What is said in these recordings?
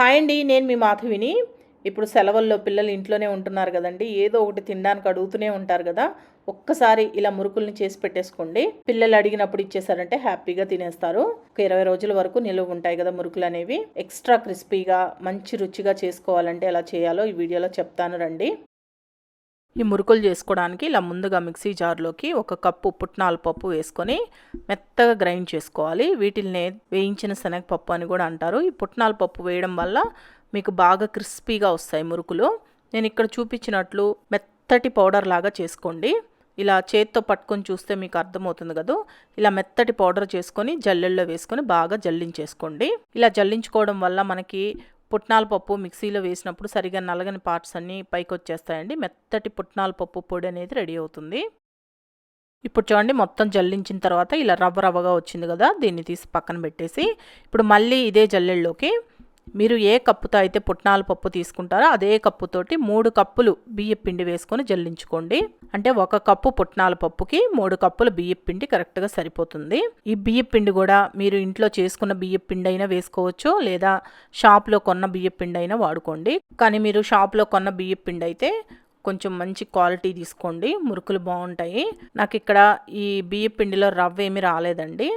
Hi అండి నేను మీ మాధవిని. ఇప్పుడు సెలవుల్లో పిల్లలు ఇంట్లోనే ఉంటున్నారు కదండి ఏదో ఒకటి తినడానికి అడుగుతూనే ఉంటారు కదా ఒక్కసారి ఇలా మురుకుల్ని చేసి పెట్టేసుకోండి. పిల్లలు అడిగినప్పుడు ఇచ్చేసారంటే హ్యాపీగా తినేస్తారు. ఒక ఇరవై రోజుల వరకు నిలువ ఉంటాయి కదా మురుకులు అనేవి. ఎక్స్ట్రా క్రిస్పీగా మంచి రుచిగా చేసుకోవాలంటే ఎలా చేయాలో ఈ వీడియోలో చెప్తాను రండి. ఈ మురుకులు చేసుకోవడానికి ఇలా ముందుగా మిక్సీ జార్లోకి ఒక కప్పు పుట్నాల పప్పు వేసుకొని మెత్తగా గ్రైండ్ చేసుకోవాలి. వీటిల్ని వేయించిన శనగపప్పు అని కూడా అంటారు. ఈ పుట్నాల పప్పు వేయడం వల్ల మీకు బాగా క్రిస్పీగా వస్తాయి మురుకులు. నేను ఇక్కడ చూపించినట్లు మెత్తటి పౌడర్ లాగా చేసుకోండి. ఇలా చేత్తో పట్టుకొని చూస్తే మీకు అర్థమవుతుంది కదా. ఇలా మెత్తటి పౌడర్ చేసుకొని జల్లెల్లో వేసుకొని బాగా జల్లించేసుకోండి. ఇలా జల్లించుకోవడం వల్ల మనకి పుట్నాల పప్పు మిక్సీలో వేసినప్పుడు సరిగా నలగని పార్ట్స్ అన్నీ పైకి వచ్చేస్తాయండి మెత్తటి పుట్నాల పప్పు పొడి అనేది రెడీ అవుతుంది. ఇప్పుడు చూడండి మొత్తం జల్లించిన తర్వాత ఇలా రవ్వ రవ్వగా వచ్చింది కదా దీన్ని తీసి పక్కన పెట్టేసి. ఇప్పుడు మళ్ళీ ఇదే జల్లెల్లోకి మీరు ఏ కప్పుతో అయితే పుట్నాల పప్పు తీసుకుంటారో అదే కప్పుతోటి మూడు కప్పులు బియ్య పిండి వేసుకొని జల్లించుకోండి. అంటే ఒక కప్పు పుట్నాల పప్పుకి మూడు కప్పులు బియ్య పిండి కరెక్ట్గా సరిపోతుంది. ఈ బియ్య పిండి కూడా మీరు ఇంట్లో చేసుకున్న బియ్య పిండి అయినా వేసుకోవచ్చు లేదా షాప్లో కొన్న బియ్య పిండి అయినా వాడుకోండి. కానీ మీరు షాప్లో కొన్న బియ్య పిండి అయితే కొంచెం మంచి క్వాలిటీ తీసుకోండి. మురుకులు బాగుంటాయి. నాకు ఇక్కడ ఈ బియ్య పిండిలో రవ్వ ఏమీ రాలేదండి.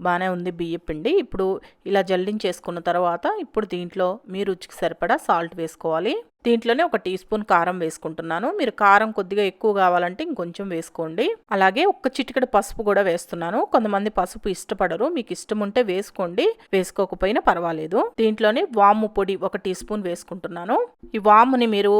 బాగానే ఉంది బియ్య పిండి. ఇప్పుడు ఇలా జల్లించేసుకున్న తర్వాత ఇప్పుడు దీంట్లో మీ రుచికి సరిపడా సాల్ట్ వేసుకోవాలి. దీంట్లోనే ఒక టీ స్పూన్ కారం వేసుకుంటున్నాను. మీరు కారం కొద్దిగా ఎక్కువ కావాలంటే ఇంకొంచెం వేసుకోండి. అలాగే ఒక చిటికెడు పసుపు కూడా వేస్తున్నాను. కొంతమంది పసుపు ఇష్టపడరు. మీకు ఇష్టం ఉంటే వేసుకోండి. వేసుకోకపోయినా పర్వాలేదు. దీంట్లోనే వాము పొడి ఒక టీ స్పూన్ వేసుకుంటున్నాను. ఈ వాముని మీరు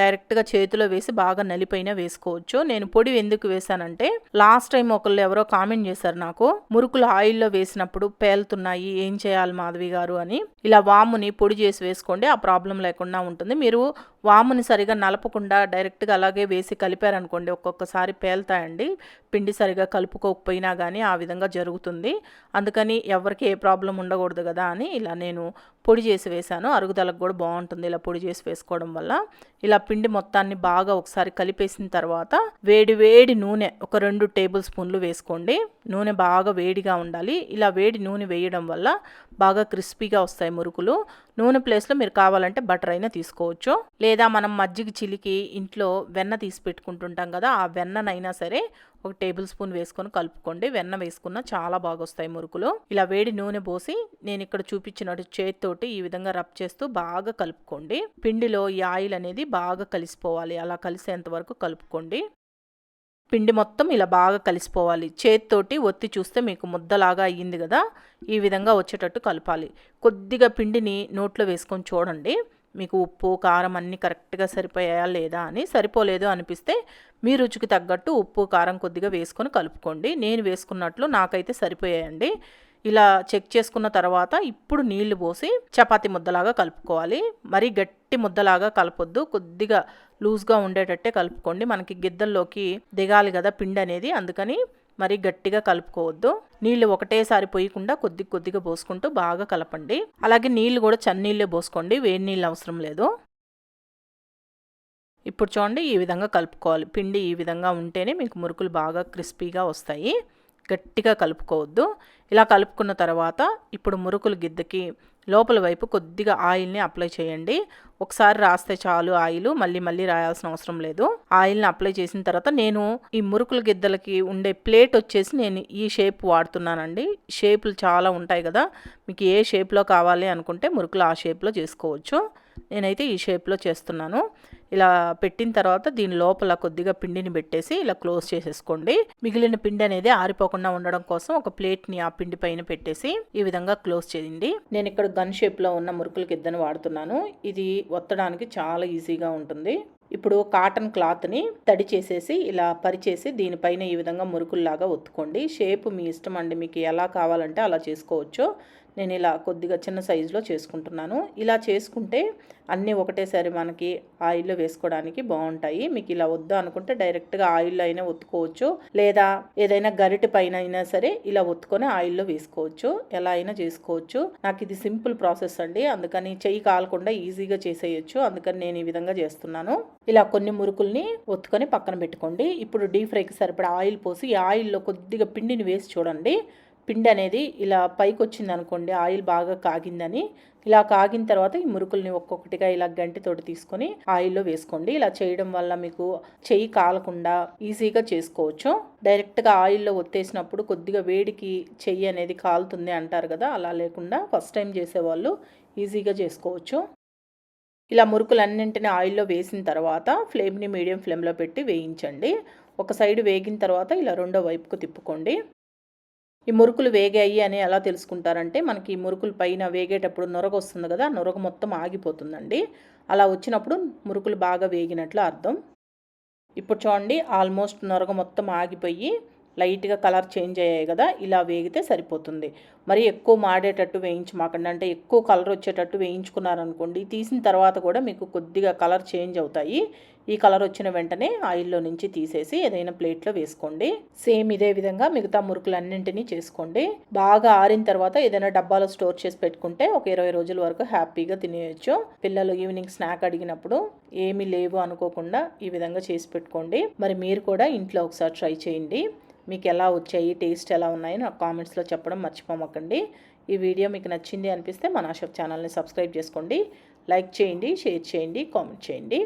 డైరెక్ట్గా చేతిలో వేసి బాగా నలిపైన వేసుకోవచ్చు. నేను పొడి ఎందుకు వేసానంటే లాస్ట్ టైం ఒకళ్ళు ఎవరో కామెంట్ చేశారు నాకు మురుకులు ఆయిల్లో వేసినప్పుడు పేలుతున్నాయి ఏం చేయాలి మాధవి గారు అని. ఇలా వాముని పొడి చేసి వేసుకోండి ఆ ప్రాబ్లం లేకుండా ఉంటుంది. మీరు వాముని సరిగా నలపకుండా డైరెక్ట్గా అలాగే వేసి కలిపారనుకోండి ఒక్కొక్కసారి పేలుతాయండి. పిండి సరిగా కలుపుకోకపోయినా కానీ ఆ విధంగా జరుగుతుంది. అందుకని ఎవరికి ఏ ప్రాబ్లం ఉండకూడదు కదా అని ఇలా నేను పొడి చేసి వేశాను. అరుగుదలకు కూడా బాగుంటుంది ఇలా పొడి చేసి వేసుకోవడం వల్ల. ఇలా పిండి మొత్తాన్ని బాగా ఒకసారి కలిపేసిన తర్వాత వేడి వేడి నూనె ఒక రెండు టేబుల్ స్పూన్లు వేసుకోండి. నూనె బాగా వేడిగా ఉండాలి. ఇలా వేడి నూనె వేయడం వల్ల బాగా క్రిస్పీగా వస్తాయి మురుకులు. నూనె ప్లేస్లో మీరు కావాలంటే బటర్ అయినా తీసుకోవచ్చు. లేదా మనం మజ్జిగ చిలికి ఇంట్లో వెన్న తీసి పెట్టుకుంటుంటాం కదా ఆ వెన్ననైనా సరే ఒక టేబుల్ స్పూన్ వేసుకొని కలుపుకోండి. వెన్న వేసుకున్న చాలా బాగా వస్తాయి మురుకులు. ఇలా వేడి నూనె పోసి నేను ఇక్కడ చూపించినట్టు చేతితోటి ఈ విధంగా రబ్ చేస్తూ బాగా కలుపుకోండి. పిండిలో ఈ ఆయిల్ అనేది బాగా కలిసిపోవాలి. అలా కలిసేంత వరకు కలుపుకోండి. పిండి మొత్తం ఇలా బాగా కలిసిపోవాలి. చేతితోటి ఒత్తి చూస్తే మీకు ముద్దలాగా అయ్యింది కదా? ఈ విధంగా వచ్చేటట్టు కలపాలి. కొద్దిగా పిండిని నోట్లో వేసుకొని చూడండి. మీకు ఉప్పు కారం అన్నీ కరెక్ట్గా సరిపోయాయా లేదా అని. సరిపోలేదు అనిపిస్తే మీ రుచికి తగ్గట్టు ఉప్పు కారం కొద్దిగా వేసుకొని కలుపుకోండి. నేను వేసుకున్నట్లు నాకైతే సరిపోయాయండి. ఇలా చెక్ చేసుకున్న తర్వాత ఇప్పుడు నీళ్ళు పోసి చపాతి ముద్దలాగా కలుపుకోవాలి. మరీ గట్టి ముద్దలాగా కలపొద్దు. కొద్దిగా లూజ్గా ఉండేటట్టే కలుపుకోండి. మనకి గిద్దల్లోకి దిగాలి కదా పిండి అనేది. అందుకని మరీ గట్టిగా కలుపుకోవద్దు. నీళ్ళు ఒకటేసారి పోయకుండా కొద్ది కొద్దిగా పోసుకుంటూ బాగా కలపండి. అలాగే నీళ్ళు కూడా చన్నీళ్ళే పోసుకోండి. వేడి నీళ్ళు అవసరం లేదు. ఇప్పుడు చూడండి ఈ విధంగా కలుపుకోవాలి. పిండి ఈ విధంగా ఉంటేనే మీకు మురుకులు బాగా క్రిస్పీగా వస్తాయి. గట్టిగా కలుపుకోవద్దు. ఇలా కలుపుకున్న తర్వాత ఇప్పుడు మురుకులు గిద్దకి లోపల వైపు కొద్దిగా ఆయిల్ని అప్లై చేయండి. ఒకసారి రాస్తే చాలు ఆయిల్ మళ్ళీ మళ్ళీ రాయాల్సిన అవసరం లేదు. ఆయిల్ని అప్లై చేసిన తర్వాత నేను ఈ మురుకుల గిద్దలకి ఉండే ప్లేట్ వచ్చేసి నేను ఈ షేప్ వాడుతున్నానండి. షేపులు చాలా ఉంటాయి కదా. మీకు ఏ షేప్లో కావాలి అనుకుంటే మురుకులు ఆ షేప్లో చేసుకోవచ్చు. నేనైతే ఈ షేప్లో చేస్తున్నాను. ఇలా పెట్టిన తర్వాత దీని లోపల కొద్దిగా పిండిని పెట్టేసి ఇలా క్లోజ్ చేసేసుకోండి. మిగిలిన పిండి అనేది ఆరిపోకుండా ఉండడం కోసం ఒక ప్లేట్ని ఆ పిండి పైన పెట్టేసి ఈ విధంగా క్లోజ్ చేయండి. నేను ఇక్కడ గన్ షేప్లో ఉన్న మురుకుల గిద్దను వాడుతున్నాను. ఇది ఒత్తడానికి చాలా ఈజీగా ఉంటుంది. ఇప్పుడు కాటన్ క్లాత్ని తడి చేసేసి ఇలా పరిచేసి దీనిపైన ఈ విధంగా మురుకుల్లాగా ఒత్తుకోండి. షేప్ మీ ఇష్టం అండి మీకు ఎలా కావాలంటే అలా చేసుకోవచ్చు. నేను ఇలా కొద్దిగా చిన్న సైజులో చేసుకుంటున్నాను. ఇలా చేసుకుంటే అన్నీ ఒకటేసారి మనకి ఆయిల్లో వేసుకోవడానికి బాగుంటాయి. మీకు ఇలా వద్దు అనుకుంటే డైరెక్ట్గా ఆయిల్లో అయినా ఒత్తుకోవచ్చు. లేదా ఏదైనా గరిటె పైన అయినా సరే ఇలా ఒత్తుకొని ఆయిల్లో వేసుకోవచ్చు. ఎలా అయినా చేసుకోవచ్చు. నాకు ఇది సింపుల్ ప్రాసెస్ అండి. అందుకని చెయ్యి కాలకుండా ఈజీగా చేసేయచ్చు. అందుకని నేను ఈ విధంగా చేస్తున్నాను. ఇలా కొన్ని మురుకుల్ని ఒత్తుకొని పక్కన పెట్టుకోండి. ఇప్పుడు డీప్ ఫ్రైకి సరిపడా ఆయిల్ పోసి ఈ ఆయిల్లో కొద్దిగా పిండిని వేసి చూడండి. పిండి అనేది ఇలా పైకి వచ్చింది అనుకోండి ఆయిల్ బాగా కాగిందని. ఇలా కాగిన తర్వాత ఈ మురుకుల్ని ఒక్కొక్కటిగా ఇలా గంటితోటి తీసుకొని ఆయిల్లో వేసుకోండి. ఇలా చేయడం వల్ల మీకు చెయ్యి కాలకుండా ఈజీగా చేసుకోవచ్చు. డైరెక్ట్గా ఆయిల్లో ఒత్తేసినప్పుడు కొద్దిగా వేడికి చెయ్యి అనేది కాలుతుంది అంటారు కదా అలా లేకుండా ఫస్ట్ టైం చేసేవాళ్ళు ఈజీగా చేసుకోవచ్చు. ఇలా మురుకులన్నింటినీ ఆయిల్లో వేసిన తర్వాత ఫ్లేమ్ని మీడియం ఫ్లేమ్లో పెట్టి వేయించండి. ఒక సైడ్ వేగిన తర్వాత ఇలా రెండో వైపుకు తిప్పుకోండి. ఈ మురుకులు వేగాయి అని ఎలా తెలుసుకుంటారంటే మనకి ఈ మురుకులు పైన వేగేటప్పుడు నొరగ వస్తుంది కదా నొరగ మొత్తం ఆగిపోతుందండి. అలా వచ్చినప్పుడు మురుకులు బాగా వేగినట్లు అర్థం. ఇప్పుడు చూడండి ఆల్మోస్ట్ నొరగ మొత్తం ఆగిపోయి లైట్గా కలర్ చేంజ్ అయ్యాయి కదా ఇలా వేగితే సరిపోతుంది. మరి ఎక్కువ మాడేటట్టు వేయించమాకండి. అంటే ఎక్కువ కలర్ వచ్చేటట్టు వేయించుకున్నారనుకోండి తీసిన తర్వాత కూడా మీకు కొద్దిగా కలర్ చేంజ్ అవుతాయి. ఈ కలర్ వచ్చిన వెంటనే ఆయిల్లో నుంచి తీసేసి ఏదైనా ప్లేట్లో వేసుకోండి. సేమ్ ఇదే విధంగా మిగతా మురుకులన్నింటినీ చేసుకోండి. బాగా ఆరిన తర్వాత ఏదైనా డబ్బాలో స్టోర్ చేసి పెట్టుకుంటే ఒక ఇరవై రోజుల వరకు హ్యాపీగా తినేయచ్చు. పిల్లలు ఈవినింగ్ స్నాక్ అడిగినప్పుడు ఏమీ లేవు అనుకోకుండా ఈ విధంగా చేసి పెట్టుకోండి. మరి మీరు కూడా ఇంట్లో ఒకసారి ట్రై చేయండి. మీకు ఎలా వచ్చాయి టేస్ట్ ఎలా ఉన్నాయో నాకు కామెంట్స్లో చెప్పడం మర్చిపోమకండి. ఈ వీడియో మీకు నచ్చింది అనిపిస్తే మన షాప్ ఛానల్ని సబ్స్క్రైబ్ చేసుకోండి. లైక్ చేయండి షేర్ చేయండి కామెంట్ చేయండి.